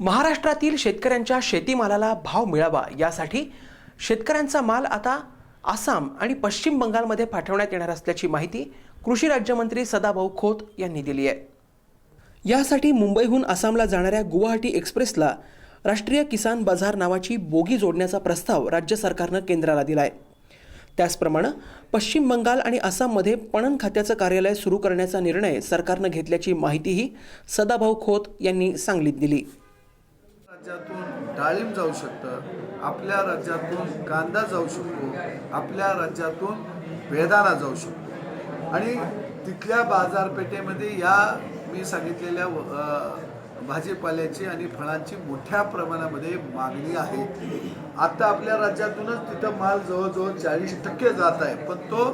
महाराष्ट्रातील शेतकऱ्यांच्या शेतीमालाला भाव मिळावा यासाठी शेतकऱ्यांचा माल आता आसाम आणि पश्चिम बंगालमध्ये पाठवण्यात येणार असल्याची माहिती कृषी राज्यमंत्री सदाभाऊ खोत यांनी दिली आहे. यासाठी मुंबईहून आसामला जाणाऱ्या गुवाहाटी एक्सप्रेसला राष्ट्रीय किसान बाजार नावाची बोगी जोडण्याचा प्रस्ताव राज्य सरकारनं केंद्राला दिला आहे त्याचप्रमाणे पश्चिम बंगाल आणि आसाममध्ये पणन खात्याचं कार्यालय सुरू करण्याचा निर्णय सरकारनं घेतल्याची माहितीही सदाभाऊ खोत यांनी सांगलीत दिली. राज्यातून डाळिंब जाऊ शकतं आपल्या राज्यातून कांदा जाऊ शकतो आपल्या राज्यातून बेदाना जाऊ शकतो. आणि तिथल्या बाजारपेठेमध्ये या मी सांगितलेल्या भाजीपाल्याची आणि फळांची मोठ्या प्रमाणामध्ये मागणी आहे. आता आपल्या राज्यातूनच तिथं माल जवळजवळ चाळीस टक्के जात आहे पण तो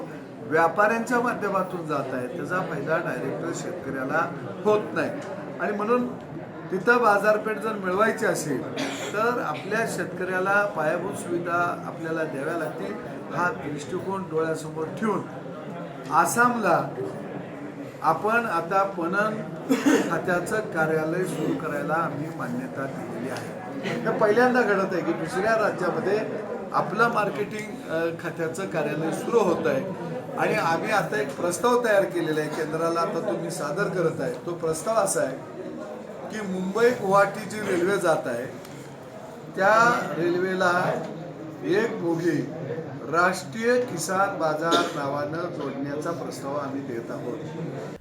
व्यापाऱ्यांच्या माध्यमातून जात आहे. त्याचा फायदा डायरेक्ट शेतकऱ्याला होत नाही. आणि म्हणून तिथं बाजारपेठ जर मिळवायची असेल तर आपल्या शेतकऱ्याला पायाभूत सुविधा आपल्याला द्याव्या लागतील हा दृष्टिकोन डोळ्यासमोर ठेवून. आसामला आपण आता पणन खात्याचं कार्यालय सुरू करायला आम्ही मान्यता दिलेली आहे. हे पहिल्यांदा घडत आहे की दुसऱ्या राज्यामध्ये आपलं मार्केटिंग खात्याचं कार्यालय सुरू होत आहे. आणि आम्ही आता एक प्रस्ताव तयार केलेला आहे केंद्राला आता तुम्ही सादर करत आहे. तो प्रस्ताव असा आहे की मुंबई गुवाहाटी जी रेल्वे जात आहे त्या रेल्वेला एक बोगी राष्ट्रीय किसान बाजार नावानं जोडण्याचा प्रस्ताव आम्ही देत आहोत.